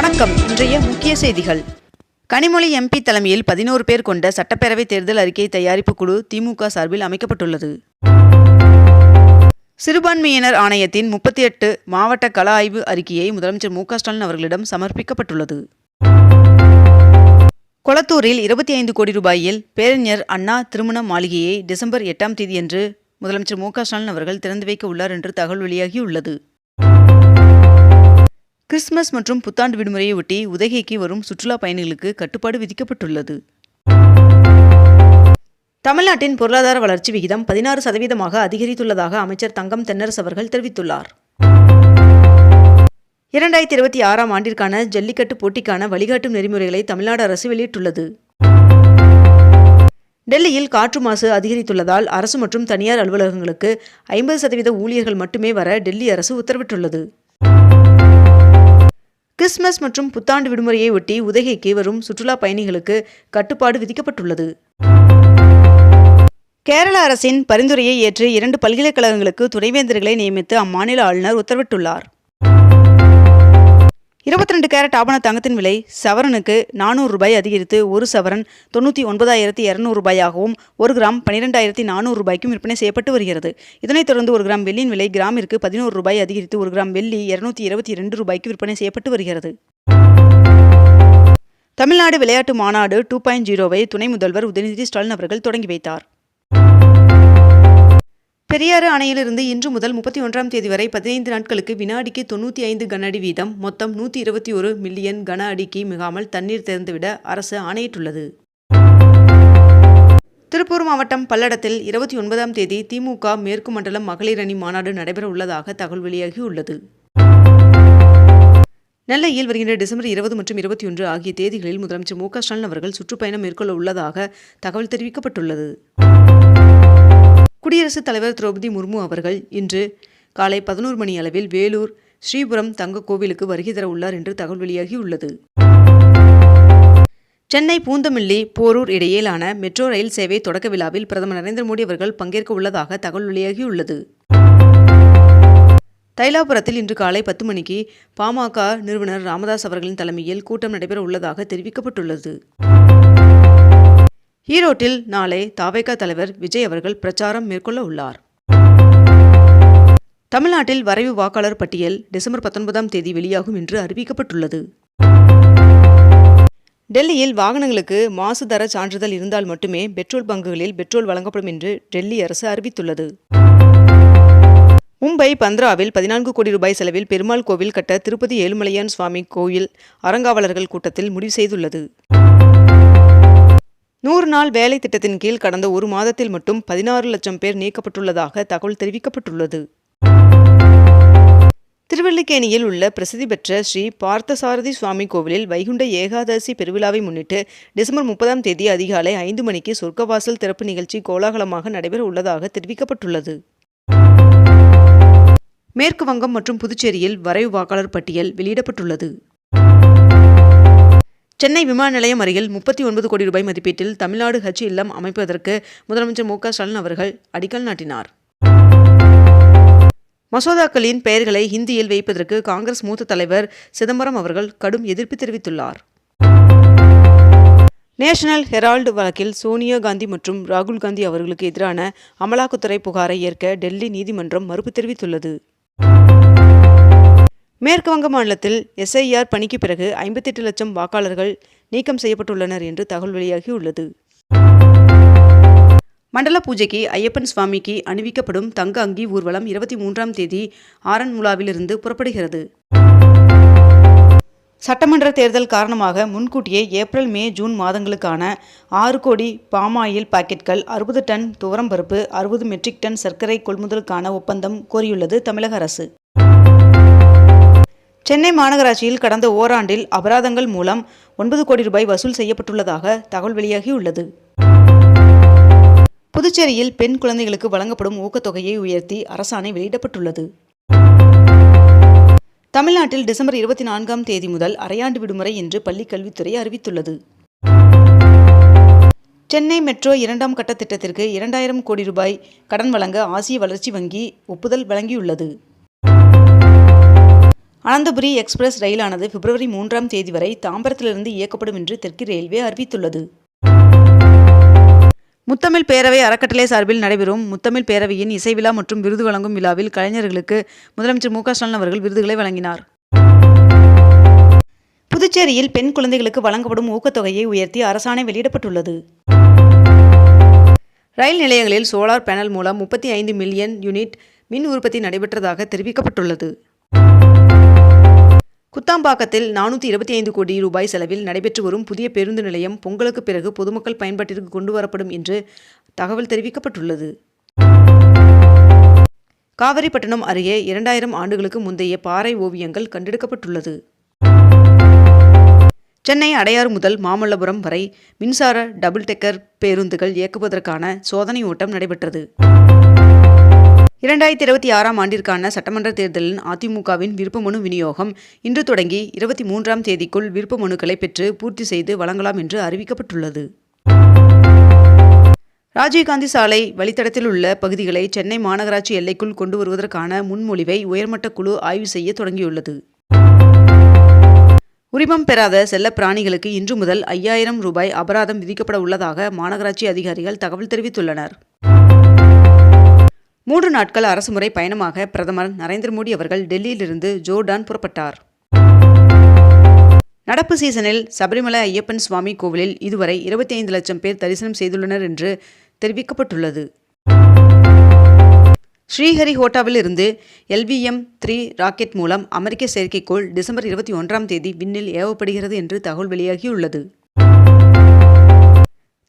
வணக்கம். இன்றைய முக்கிய செய்திகள். கனிமொழி எம்பி தலைமையில் பதினோரு பேர் கொண்ட சட்டப்பேரவை தேர்தல் அறிக்கை தயாரிப்பு குழு திமுக சார்பில் அமைக்கப்பட்டுள்ளது. சிறுபான்மையினர் ஆணையத்தின் முப்பத்தி எட்டு மாவட்ட கள ஆய்வு அறிக்கையை முதலமைச்சர் மு க ஸ்டாலின் அவர்களிடம் சமர்ப்பிக்கப்பட்டுள்ளது. கொளத்தூரில் இருபத்தி ஐந்து கோடி ரூபாயில் பேரறிஞர் அண்ணா திருமண மாளிகையை டிசம்பர் எட்டாம் தேதியன்று முதலமைச்சர் மு க ஸ்டாலின் அவர்கள் திறந்து வைக்க உள்ளார் என்று தகவல் வெளியாகியுள்ளது. கிறிஸ்துமஸ் மற்றும் புத்தாண்டு விடுமுறையை ஒட்டி உதகைக்கு வரும் சுற்றுலா பயணிகளுக்கு கட்டுப்பாடு விதிக்கப்பட்டுள்ளது. தமிழ்நாட்டின் பொருளாதார வளர்ச்சி விகிதம் பதினாறு சதவீதமாக அதிகரித்துள்ளதாக அமைச்சர் தங்கம் தென்னரசு அவர்கள் தெரிவித்துள்ளார். இரண்டாயிரத்தி இருபத்தி ஆறாம் ஆண்டிற்கான ஜல்லிக்கட்டு போட்டிக்கான வழிகாட்டும் நெறிமுறைகளை தமிழ்நாடு அரசு வெளியிட்டுள்ளது. டெல்லியில் காற்று மாசு அதிகரித்துள்ளதால் அரசு மற்றும் தனியார் அலுவலகங்களுக்கு ஐம்பது சதவீத ஊழியர்கள் மட்டுமே வர டெல்லி அரசு உத்தரவிட்டுள்ளது. கிறிஸ்துமஸ் மற்றும் புத்தாண்டு விடுமுறையை ஒட்டி உதகைக்கு வரும் சுற்றுலா பயணிகளுக்கு கட்டுப்பாடு விதிக்கப்பட்டுள்ளது. கேரள அரசின் பரிந்துரையை ஏற்று இரண்டு பல்கலைக்கழகங்களுக்கு துணைவேந்தர்களை நியமித்து அம்மாநில ஆளுநர் உத்தரவிட்டுள்ளார். இருபத்தி ரெண்டு கேரட் ஆபண தங்கத்தின் விலை சவரனுக்கு நானூறு ரூபாய் அதிகரித்து ஒரு சவரன் தொண்ணூற்றி ஒன்பதாயிரத்தி இரநூறு ரூபாயாகவும் ஒரு கிராம் பன்னிரெண்டாயிரத்தி நானூறு ரூபாய்க்கும் விற்பனை செய்யப்பட்டு வருகிறது. இதனைத் தொடர்ந்து ஒரு கிராம் வெள்ளியின் விலை கிராமிற்கு பதினோரு ரூபாய் அதிகரித்து ஒரு கிராம் வெள்ளி இருநூத்தி இருபத்தி இரண்டு ரூபாய்க்கு விற்பனை செய்யப்பட்டு வருகிறது. தமிழ்நாடு விளையாட்டு மாநாடு டூ பாயிண்ட் ஜீரோவை துணை முதல்வர் உதயநிதி ஸ்டாலின் அவர்கள் தொடங்கி வைத்தார். பெரியாறு அணையிலிருந்து இன்று முதல் முப்பத்தி ஒன்றாம் தேதி வரை பதினைந்து நாட்களுக்கு வினாடிக்கு தொண்ணூற்றி ஐந்து கன அடி வீதம் மொத்தம் நூற்றி இருபத்தி ஒரு மில்லியன் கன அடிக்கு மிகாமல் தண்ணீர் திறந்துவிட அரசு ஆணையிட்டுள்ளது. திருப்பூர் மாவட்டம் பல்லடத்தில் இருபத்தி ஒன்பதாம் தேதி திமுக மேற்கு மண்டலம் மகளிர் அணி மாநாடு நடைபெற உள்ளதாக தகவல் வெளியாகியுள்ளது. நெல்லையில் வருகின்ற டிசம்பர் இருபது மற்றும் இருபத்தி ஒன்று ஆகிய தேதிகளில் முதலமைச்சர் மு க ஸ்டாலின் அவர்கள் சுற்றுப்பயணம் மேற்கொள்ள உள்ளதாக தகவல் தெரிவிக்கப்பட்டுள்ளது. குடியரசுத் தலைவர் திரௌபதி முர்மு அவர்கள் இன்று காலை பதினோரு மணி அளவில் வேலூர் ஸ்ரீபுரம் தங்க கோவிலுக்கு வருகை தர உள்ளார் என்று தகவல் வெளியாகியுள்ளது சென்னை பூந்தமல்லி போரூர் இடையிலான மெட்ரோ ரயில் சேவை தொடக்க விழாவில் பிரதமர் நரேந்திர மோடி அவர்கள் பங்கேற்க உள்ளதாக தகவல் வெளியாகியுள்ளது தைலாபுரத்தில் இன்று காலை பத்து மணிக்கு பாமக நிறுவனர் ராமதாஸ் அவர்களின் தலைமையில் கூட்டம் நடைபெற உள்ளதாக தெரிவிக்கப்பட்டுள்ளது. ஈரோட்டில் நாளை தாவேகா தலைவர் விஜய் அவர்கள் பிரச்சாரம் மேற்கொள்ள உள்ளார். தமிழ்நாட்டில் வரைவு வாக்காளர் பட்டியல் டிசம்பர் பத்தொன்பதாம் தேதி வெளியாகும் என்று அறிவிக்கப்பட்டுள்ளது. டெல்லியில் வாகனங்களுக்கு மாசு தர சான்றிதழ் இருந்தால் மட்டுமே பெட்ரோல் பங்குகளில் பெட்ரோல் வழங்கப்படும் என்று டெல்லி அரசு அறிவித்துள்ளது. மும்பை பந்த்ராவில் பதினான்கு கோடி ரூபாய் செலவில் பெருமாள் கோவில் கட்ட திருப்பதி ஏழுமலையான் சுவாமி கோயில் அறங்காவலர்கள் கூட்டத்தில் முடிவு செய்துள்ளது. நூறு நாள் வேலை திட்டத்தின் கீழ் கடந்த ஒரு மாதத்தில் மட்டும் பதினாறு லட்சம் பேர் நீக்கப்பட்டுள்ளதாக தகவல் தெரிவிக்கப்பட்டுள்ளது. திருவல்லிக்கேணியில் உள்ள பிரசித்தி பெற்ற ஸ்ரீ பார்த்தசாரதி சுவாமி கோவிலில் வைகுண்ட ஏகாதசி பெருவிழாவை முன்னிட்டு டிசம்பர் முப்பதாம் தேதி அதிகாலை ஐந்து மணிக்கு சொர்க்கவாசல் திறப்பு நிகழ்ச்சி கோலாகலமாக நடைபெற உள்ளதாக தெரிவிக்கப்பட்டுள்ளது. மேற்கு வங்கம் மற்றும் புதுச்சேரியில் வரைவு வாக்காளர் பட்டியல் வெளியிடப்பட்டுள்ளது. சென்னை விமான நிலையம் அருகில் முப்பத்தி ஒன்பது கோடி ரூபாய் மதிப்பீட்டில் தமிழ்நாடு ஹஜ் இல்லம் அமைப்பதற்கு முதலமைச்சர் மு க ஸ்டாலின் அவர்கள் அடிக்கல் நாட்டினார். மசோதாக்களின் பெயர்களை ஹிந்தியில் வைப்பதற்கு காங்கிரஸ் மூத்த தலைவர் சிதம்பரம் அவர்கள் கடும் எதிர்ப்பு தெரிவித்துள்ளார். நேஷனல் ஹெரால்டு வழக்கில் சோனியா காந்தி மற்றும் ராகுல் காந்தி அவர்களுக்கு எதிரான அமலாக்கத்துறை புகாரை ஏற்க டெல்லி நீதிமன்றம் மறுப்பு தெரிவித்துள்ளது. மேற்கு வங்க மாநிலத்தில் எஸ்ஐஆர் பணிக்கு பிறகு ஐம்பத்தெட்டு லட்சம் வாக்காளர்கள் நீக்கம் செய்யப்பட்டுள்ளனர் என்று தகவல் வெளியாகியுள்ளது. மண்டல பூஜைக்கு ஐயப்பன் சுவாமிக்கு அணிவிக்கப்படும் தங்க அங்கி ஊர்வலம் இருபத்தி மூன்றாம் தேதி ஆரன்முலாவிலிருந்து புறப்படுகிறது. சட்டமன்ற தேர்தல் காரணமாக முன்கூட்டியே ஏப்ரல் மே ஜூன் மாதங்களுக்கான ஆறு கோடி பாமாயில் பாக்கெட்கள் அறுபது டன் துவரம்பருப்பு அறுபது மெட்ரிக் டன் சர்க்கரை கொள்முதலுக்கான ஒப்பந்தம் கோரியுள்ளது தமிழக அரசு. சென்னை மாநகராட்சியில் கடந்த ஓராண்டில் அபராதங்கள் மூலம் ஒன்பது கோடி ரூபாய் வசூல் செய்யப்பட்டுள்ளதாக தகவல் வெளியாகியுள்ளது. புதுச்சேரியில் பெண் குழந்தைகளுக்கு வழங்கப்படும் ஊக்கத்தொகையை உயர்த்தி அரசாணை வெளியிடப்பட்டுள்ளது. தமிழ்நாட்டில் டிசம்பர் இருபத்தி நான்காம் தேதி முதல் அரையாண்டு விடுமுறை என்று பள்ளிக் கல்வித்துறை அறிவித்துள்ளது. சென்னை மெட்ரோ இரண்டாம் கட்ட திட்டத்திற்கு இரண்டாயிரம் கோடி ரூபாய் கடன் வழங்க ஆசிய வளர்ச்சி வங்கி ஒப்புதல் வழங்கியுள்ளது. அனந்தபுரி எக்ஸ்பிரஸ் ரயிலானது பிப்ரவரி மூன்றாம் தேதி வரை தாம்பரத்திலிருந்து இயக்கப்படும் என்று தெற்கு ரயில்வே அறிவித்துள்ளது. முத்தமிழ் பேரவை அறக்கட்டளை சார்பில் நடைபெறும் முத்தமிழ் பேரவையின் இசை விழா மற்றும் விருது வழங்கும் விழாவில் கலைஞர்களுக்கு முதலமைச்சர் மு க ஸ்டாலின் அவர்கள் விருதுகளை வழங்கினார். புதுச்சேரியில் பெண் குழந்தைகளுக்கு வழங்கப்படும் ஊக்கத்தொகையை உயர்த்தி அரசாணை வெளியிடப்பட்டுள்ளது. ரயில் நிலையங்களில் சோலார் பேனல் மூலம் முப்பத்தி ஐந்து மில்லியன் யூனிட் மின் உற்பத்தி நடைபெற்றதாக தெரிவிக்கப்பட்டுள்ளது. குத்தாம்பாக்கத்தில் நானூற்றி இருபத்தி ஐந்து கோடி ரூபாய் செலவில் நடைபெற்று வரும் புதிய பேருந்து நிலையம் பொங்கலுக்கு பிறகு பொதுமக்கள் பயன்பாட்டிற்கு கொண்டு வரப்படும் என்று தகவல் தெரிவிக்கப்பட்டுள்ளது. காவிரிப்பட்டினம் அருகே இரண்டாயிரம் ஆண்டுகளுக்கு முந்தைய பாறை ஓவியங்கள் கண்டெடுக்கப்பட்டுள்ளது. சென்னை அடையாறு முதல் மாமல்லபுரம் வரை மின்சார டபுள் டெக்கர் பேருந்துகள் இயக்குவதற்கான சோதனை ஓட்டம் நடைபெற்றது. இரண்டாயிரத்தி இருபத்தி ஆறாம் ஆண்டிற்கான சட்டமன்ற தேர்தலில் அதிமுகவின் விருப்பமனு விநியோகம் இன்று தொடங்கி இருபத்தி மூன்றாம் தேதிக்குள் விருப்ப மனுக்களை பெற்று பூர்த்தி செய்து வழங்கலாம் என்று அறிவிக்கப்பட்டுள்ளது. ராஜீவ்காந்தி சாலை வழித்தடத்தில் உள்ள பகுதிகளை சென்னை மாநகராட்சி எல்லைக்குள் கொண்டு வருவதற்கான முன்மொழிவை உயர்மட்ட குழு ஆய்வு செய்ய தொடங்கியுள்ளது. உரிமம் பெறாத செல்ல பிராணிகளுக்கு இன்று முதல் ஐயாயிரம் ரூபாய் அபராதம் விதிக்கப்பட உள்ளதாக மாநகராட்சி அதிகாரிகள் தகவல் தெரிவித்துள்ளனர். மூன்று நாட்கள் அரசுமுறை பயணமாக பிரதமர் நரேந்திர மோடி அவர்கள் டெல்லியிலிருந்து ஜோர்டான் புறப்பட்டார். நடப்பு சீசனில் சபரிமலை ஐயப்பன் சுவாமி கோவிலில் இதுவரை இருபத்தி ஐந்து லட்சம் பேர் தரிசனம் செய்துள்ளனர் என்று தெரிவிக்கப்பட்டுள்ளது. ஸ்ரீஹரிஹோட்டாவில் இருந்து எல்விஎம் த்ரீ ராக்கெட் மூலம் அமெரிக்க செயற்கைக்கோள் டிசம்பர் இருபத்தி ஒன்றாம் தேதி விண்ணில் ஏவப்படுகிறது என்று தகவல் வெளியாகியுள்ளது.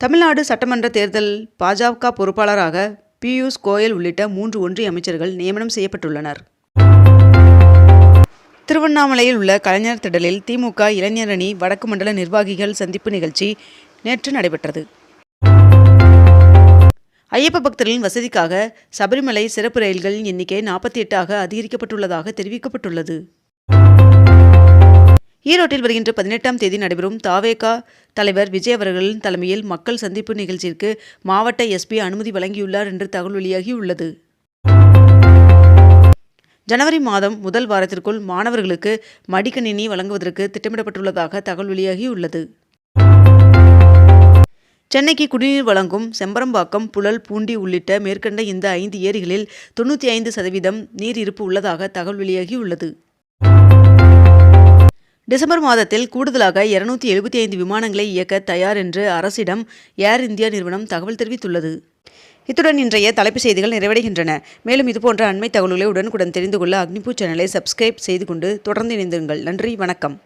தமிழ்நாடு சட்டமன்ற தேர்தல் பாஜக பொறுப்பாளராக பியூஷ் கோயல் உள்ளிட்ட மூன்று ஒன்றிய அமைச்சர்கள் நியமனம் செய்யப்பட்டுள்ளனர். திருவண்ணாமலையில் உள்ள கலைஞர் திடலில் திமுக இளைஞரணி வடக்கு மண்டல நிர்வாகிகள் சந்திப்பு நிகழ்ச்சி நேற்று நடைபெற்றது. ஐயப்ப பக்தர்களின் வசதிக்காக சபரிமலை சிறப்பு ரயில்களின் எண்ணிக்கை நாற்பத்தி எட்டாக அதிகரிக்கப்பட்டுள்ளதாக தெரிவிக்கப்பட்டுள்ளது. ஈரோட்டில் வருகின்ற பதினெட்டாம் தேதி நடைபெறும் தாவேகா தலைவர் விஜய் அவர்களின் தலைமையில் மக்கள் சந்திப்பு நிகழ்ச்சிக்கு மாவட்ட எஸ்பி அனுமதி வழங்கியுள்ளார் என்று தகவல் வெளியாகியுள்ளது ஜனவரி மாதம் முதல் வாரத்திற்குள் மாணவர்களுக்கு மடிக்கணினி வழங்குவதற்கு திட்டமிடப்பட்டுள்ளதாக தகவல் வெளியாகியுள்ளது சென்னைக்கு குடிநீர் வழங்கும் செம்பரம்பாக்கம் புழல் பூண்டி உள்ளிட்ட மேற்கண்ட இந்த ஐந்து ஏரிகளில் தொண்ணூற்றி ஐந்து சதவீதம் நீர் இருப்பு உள்ளதாக தகவல் வெளியாகியுள்ளது டிசம்பர் மாதத்தில் கூடுதலாக இருநூத்தி எழுபத்தி ஐந்து விமானங்களை இயக்க தயார் என்று அரசிடம் ஏர் இந்தியா நிறுவனம் தகவல் தெரிவித்துள்ளது. இத்துடன் இன்றைய தலைப்புச் செய்திகள் நிறைவடைகின்றன. மேலும் இதுபோன்ற அண்மை தகவல்களை உடனுக்குடன் தெரிந்து கொள்ள அக்னிபூ சேனலை சப்ஸ்கிரைப் செய்து கொண்டு தொடர்ந்து இணைந்திருங்கள். நன்றி வணக்கம்.